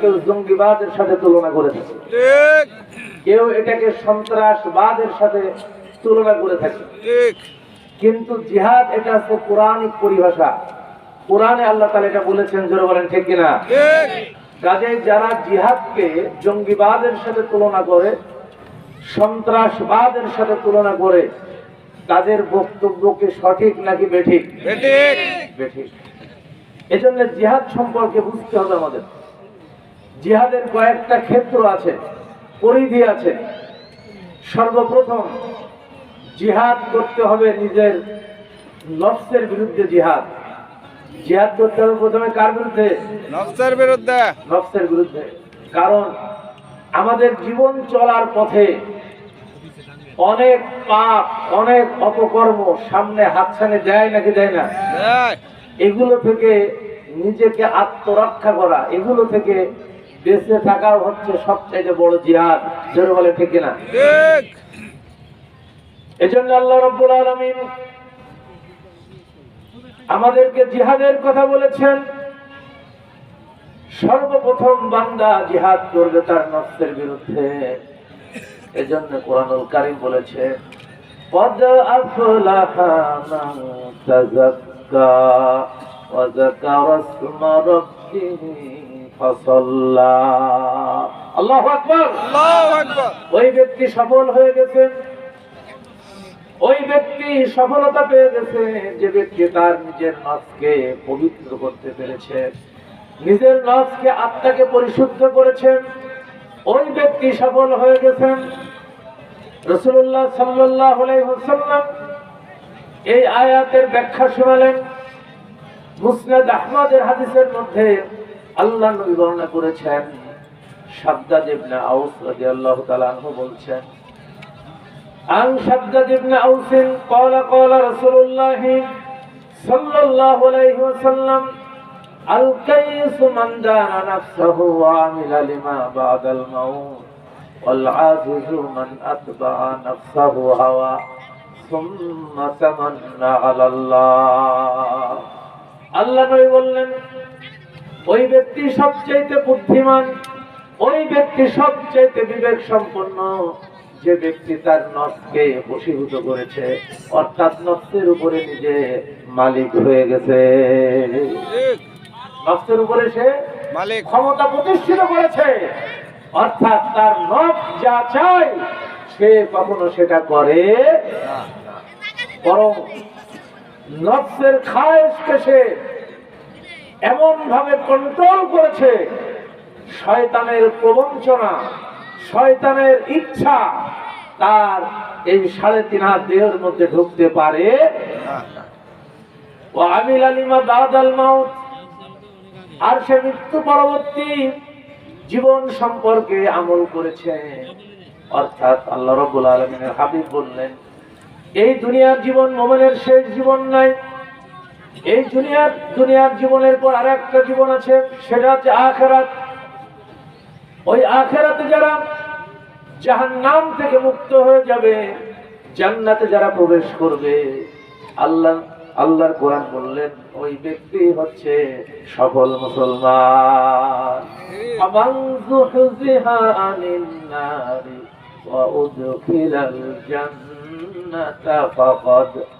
কেউ জঙ্গিবাদের সাথে তুলনা করে থাকে কেউ এটাকে সন্ত্রাসবাদের সাথে তুলনা করে থাকে। কিন্তু জিহাদ এটা হচ্ছে কোরআনিক পরিভাষা। কোরআনে আল্লাহ তালা এটা বলেছেন জোরে বলেন ঠিক কিনা? কাজে যারা জিহাদকে জঙ্গিবাদের সাথে তুলনা করে সন্ত্রাসবাদের সাথে তুলনা করে তাদের বক্তব্যকে সঠিক নাকি বেঠিক? ঠিক বেঠিক। এজন্য জিহাদ সম্পর্কে বুঝতে হবে আমাদের। জিহাদের কয়েকটা ক্ষেত্র আছে পরিধি আছে। সর্বপ্রথম জিহাদ করতে হবে নিজের নফসের বিরুদ্ধে জিহাদ। জিহাদ করতে হবে প্রথমে কার বিরুদ্ধে? নফসের বিরুদ্ধে। নফসের বিরুদ্ধে। কারণ আমাদের জীবন চলার পথে অনেক পাপ অনেক অপকর্ম সামনে হাতছানি দেয় নাকি দেয় না। এগুলো থেকে নিজেকে আত্মরক্ষা করা এগুলো থেকে বেঁচে থাকা হচ্ছে সবচাইতে বড় জিহাদ জোরে বলে ঠিক না ঠিক এজন্য আল্লাহ রব্বুল আলামিন আমাদেরকে জিহাদের কথা বলেছেন সর্বপ্রথম বান্দা জিহাদ করবে তার নফসের বিরুদ্ধে এজন্য কোরআনুল কারীম বলেছে قد أفلح من تزكى وذكر اسم ربه فصلى الله أكبر আল্লাহু ওই ব্যক্তি সফল হয়ে গেছে। ওই ব্যক্তি সফলতা পেয়ে গেছে। যে ব্যক্তি তার নিজের নফকে পবিত্র করতে পেরেছে নিজের নফকে আত্মাকে পরিশুদ্ধ করেছেন ওই ব্যক্তি সফল হয়ে গেছেন রসুল্লাহ সাল্লাহ সাল্লাম এই আয়াতের ব্যাখ্যা শোনালেন। মুসনাদ আহমদের হাদিসের মধ্যে আল্লাহ নবী বর্ণনা করেছেন শাদ্দাদ ইবনে আউস রাদিয়াল্লাহু তাআলা আনহু বলছেন عن شداد بن أوس قال قال رسول الله صلى الله عليه وسلم الكيس من دان نفسه وعمل لما بعد الموت والعاجز من أتبع نفسه هوى ثم تمنى على الله আল্লাহ নবী বললেন ওই ব্যক্তি সবচাইতে বুদ্ধিমান ওই ব্যক্তি সবচাইতে বিবেক সম্পন্ন যে ব্যক্তি তার নফকে বশীভূত করেছে অর্থাৎ নফসের উপরে নিজে মালিক হয়ে গেছে। নফসের উপরে সে মালিক। ক্ষমতা প্রতিষ্ঠিত করেছে। অর্থাৎ তার নফ যা চায় সে কখনো সেটা করে বরং নফসের খায়েশকে সে এমন ভাবে কন্ট্রোল করেছে। শয়তানের প্রবঞ্চনা, শয়তানের ইচ্ছা, তার এই সাড়ে তিন হাত দেহের মধ্যে ঢুকতে পারে। ও আমিল আলিমা দাদাল মাউত, আর সে মৃত্যু পরবর্তী জীবন সম্পর্কে আমল করেছে। অর্থাৎ আল্লাহ রব্বুল আলমিনের হাবিব বললেন, এই দুনিয়ার জীবন মোমেনের শেষ জীবন নাই। এই দুনিয়ার দুনিয়ার জীবনের পর আর একটা জীবন আছে, সেটা হচ্ছে আখেরাত। ওই আখেরাতে যারা যাহার নাম থেকে মুক্ত হয়ে যাবে, জান্নাতে যারা প্রবেশ করবে, আল্লাহ, আল্লাহর কোরআন বললেন, ওই ব্যক্তি হচ্ছে সফল মুসলমান। জান্নাতা ফাকাদ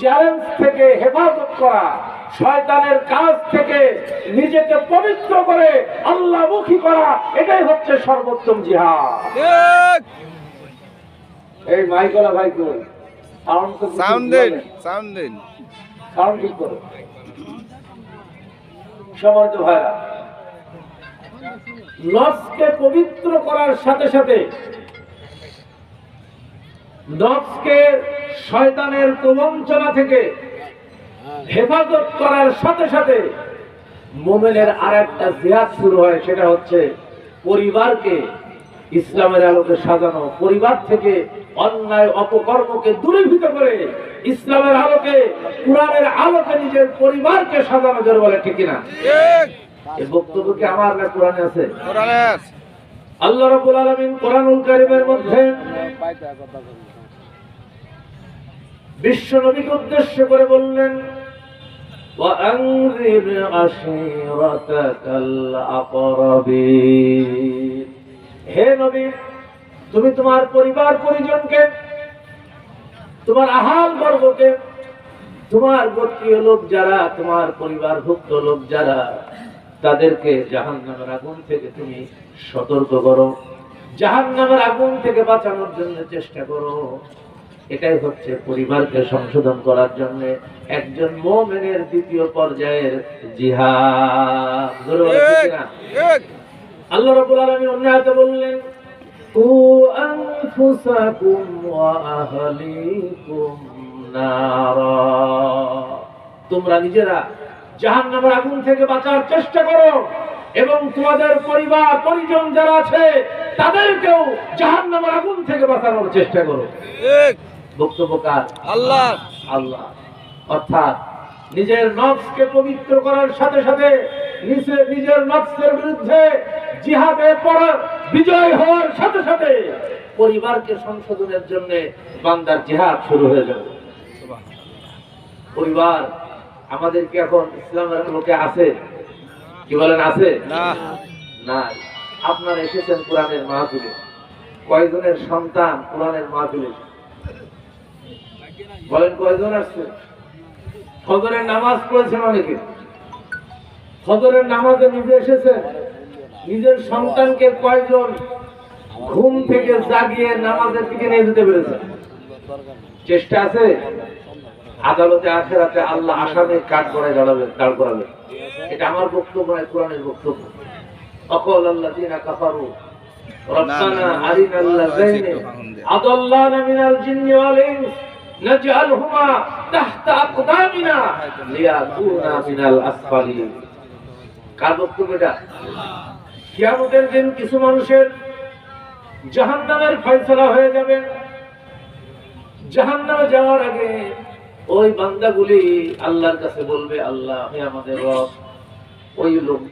চ্যালেঞ্জ থেকে হেফাজত করা শয়তানের কাজ থেকে নিজেকে পবিত্র করে আল্লাহমুখী করা এটাই হচ্ছে সর্বোত্তম জিহাদ। এই মাইকলা ভাই কই? সাউন্ড তো সাউন্ড দিন সাউন্ড দিন। সাউন্ড ঠিক করো। সমাজ ভাইরা নফসকে পবিত্র করার সাথে সাথে নফসকে শয়তানের প্রবঞ্চনা থেকে হেফাজত করার সাথে সাথে মোমেনের আর একটা জিহাদ শুরু হয় সেটা হচ্ছে পরিবারকে ইসলামের আলোকে সাজানো। পরিবার থেকে অন্যায় অপকর্মকে দূরীভূত করে ইসলামের আলোকে কোরআনের আলোকে নিজের পরিবারকে সাজানো যাবে বলে ঠিক কিনা? ঠিক। এই বক্তব্য কি আমার না কোরআনে আছে? কোরআনে আছে। আল্লাহ রাব্বুল আলামিন কোরআনুল কারীমের মধ্যে বিশ্ব নবীকে উদ্দেশ্য করে বললেন وأنذر عشيرتك الأقربين হে নবী তুমি তোমার পরিবার পরিজনকে তোমার আহাল বর্গকে তোমার গোত্রীয় লোক যারা তোমার পরিবারভুক্ত লোক যারা তাদেরকে জাহান নামের আগুন থেকে তুমি সতর্ক করো জাহান নামের আগুন থেকে বাঁচানোর জন্য চেষ্টা করো এটাই হচ্ছে পরিবারকে সংশোধন করার জন্য একজন মোমেনের দ্বিতীয় পর্যায়ের জিহাদ। আল্লাহ রাব্বুল আলামিন অন্য আয়াতে বললেন কু আনফুসাকুম ওয়া আহলিকুম নারা। তোমরা নিজেরা জাহান্নামের আগুন থেকে বাঁচার চেষ্টা করো এবং তোমাদের পরিবার পরিজন যারা আছে তাদেরকেও জাহান্নামের আগুন থেকে বাঁচানোর চেষ্টা করো। বক্তব্য কার আল্লাহ। আল্লাহ। অর্থাৎ নিজের নফসকে পবিত্র করার সাথে সাথে নিজে নিজের নফসের বিরুদ্ধে জিহাদে পড়া বিজয় হওয়ার সাথে সাথে পরিবারকে সংশোধনের জন্য বান্দার জিহাদ শুরু হয়ে যাবে। পরিবার আমাদের কি এখন ইসলামের লোকে আছে? কি বলেন আছে? না। না আপনারা এসেছেন কোরআনের মাহফিলে। কয়জনের সন্তান কোরআনের মাহফিলে? বলেন কয়জন আসছে ফজরের নামাজ পড়েছেন অনেকে ফজরের নামাজে নিজে এসেছেন নিজের সন্তানকে কয়জন ঘুম থেকে জাগিয়ে নামাজের দিকে নিয়ে যেতে পেরেছেন চেষ্টা আছে আদালতে আখেরাতে আল্লাহ আসামে কাঠ করে দাঁড়াবেন দাঁড় করাবেন এটা আমার বক্তব্য নয় কোরআনের বক্তব্য অকল আল্লাযীনা কাফারু রব্বানা আরিনা আল্লাযীনা আদাল্লানা মিনাল জিন্নি ওয়াল ইনস কিয়ামতের দিন কিছু মানুষের জাহান্নামের ফয়সালা হয়ে যাবে। জাহান্নামে যাওয়ার আগে ওই বান্দাগুলি আল্লাহর কাছে বলবে, আল্লাহ আমাদের রব, ওই লোক